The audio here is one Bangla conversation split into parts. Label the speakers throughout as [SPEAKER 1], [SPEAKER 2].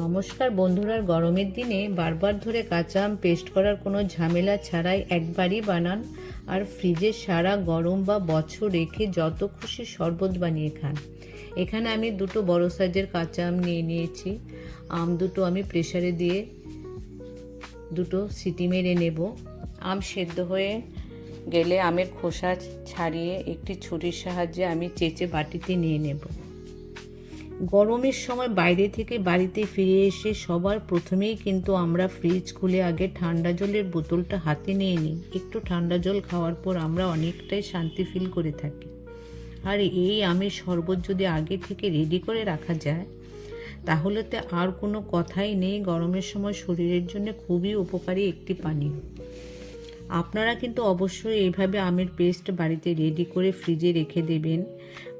[SPEAKER 1] নমস্কার বন্ধুরা, গরমের দিনে বারবার ধরে কাঁচা আম পেস্ট করার কোনো ঝামেলা ছাড়াই একবারই বানান। আর ফ্রিজে সারা গরম বা বছর রেখে যত খুশি শরবত বানিয়ে খান। এখানে আমি দুটো বড় সাইজের কাঁচা আম নিয়ে নিয়েছি। আম দুটো আমি প্রেসারে দিয়ে দুটো সিটি মেরে নেব। আম সেদ্ধ হয়ে গেলে আমের খোসা ছাড়িয়ে একটি ছুরির সাহায্যে আমি চেঁচে বাটিতে নিয়ে নেব। গরমের সময় বাইরে থেকে বাড়িতে ফিরে এসে সবার প্রথমেই কিন্তু আমরা ফ্রিজ খুলে আগে ঠান্ডা জলের বোতলটা হাতে নিয়ে নিই। একটু ঠান্ডা জল খাওয়ার পর আমরা অনেকটাই শান্তি ফিল করে থাকি। আর এই আমের শরবত যদি আগে থেকে রেডি করে রাখা যায় তাহলে তো আর কোনো কথাই নেই। গরমের সময় শরীরের জন্য খুবই উপকারী একটি পানীয়। আপনারা কিন্তু অবশ্যই এইভাবে আমের পেস্ট বাড়িতে রেডি করে ফ্রিজে রেখে দেবেন।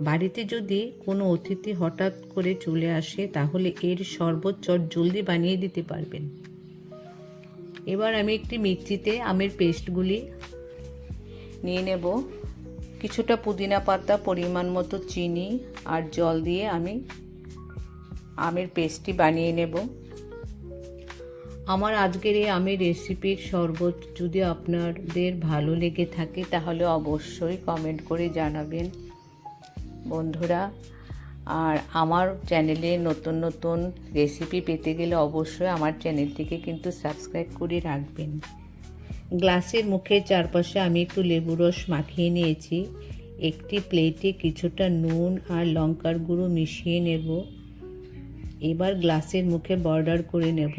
[SPEAKER 1] বাড়িতে যদি কোনো অতিথি হঠাৎ করে চলে আসে, তাহলে এর শরবত চট জলদি বানিয়ে দিতে পারবেন। এবার আমি একটি মিক্সিতে আমের পেস্টগুলি নিয়ে নেব। কিছুটা পুদিনা পাতা, পরিমাণ মতো চিনি আর জল দিয়ে আমি আমের পেস্টটি বানিয়ে নেব। আমার আজকের এই আমের রেসিপির শরবত যদি আপনাদের ভালো লেগে থাকে, তাহলে অবশ্যই কমেন্ট করে জানাবেন। বন্ধুরা, আর আমার চ্যানেলে নতুন নতুন রেসিপি পেতে গেলে অবশ্যই আমার চ্যানেলটিকে কিন্তু সাবস্ক্রাইব করে রাখবেন। গ্লাসের মুখের চারপাশে আমি একটু লেবু রস মাখিয়ে নিয়েছি। একটি প্লেটে কিছুটা নুন আর লঙ্কার গুঁড়ো মিশিয়ে নেব। এবার গ্লাসের মুখে বর্ডার করে নেব।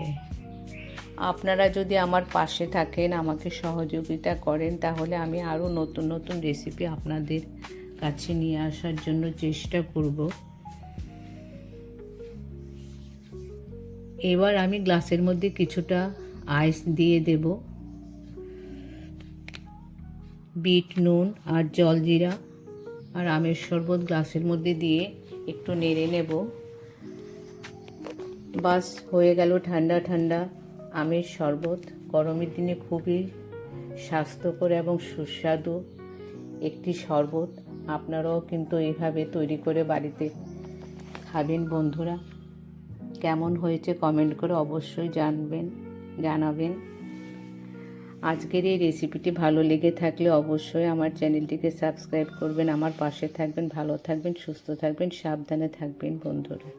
[SPEAKER 1] আপনারা যদি আমার পাশে থাকেন, আমাকে সহযোগিতা করেন, তাহলে আমি আরও নতুন নতুন রেসিপি আপনাদের কাছে নিয়ে আসার জন্য চেষ্টা করব। এবার আমি গ্লাসের মধ্যে কিছুটা আইস দিয়ে দেব। বিট, নুন আর জলজিরা আর আমের শরবত গ্লাসের মধ্যে দিয়ে একটু নেড়ে নেব। বাস, হয়ে গেল ঠান্ডা ঠান্ডা। আমের শরবত, গরমের দিনে খুবই স্বাস্থ্যকর এবং সুস্বাদু একটি শরবত। আপনারাও কিন্তু এইভাবে তৈরি করে বাড়িতে খাবেন বন্ধুরা। কেমন হয়েছে কমেন্ট করে অবশ্যই জানবেন, জানাবেন। আজকের এই রেসিপিটি ভালো লেগে থাকলে অবশ্যই আমার চ্যানেলটিকে সাবস্ক্রাইব করবেন, আমার পাশে থাকবেন, ভালো থাকবেন, সুস্থ থাকবেন, সাবধানে থাকবেন বন্ধুরা।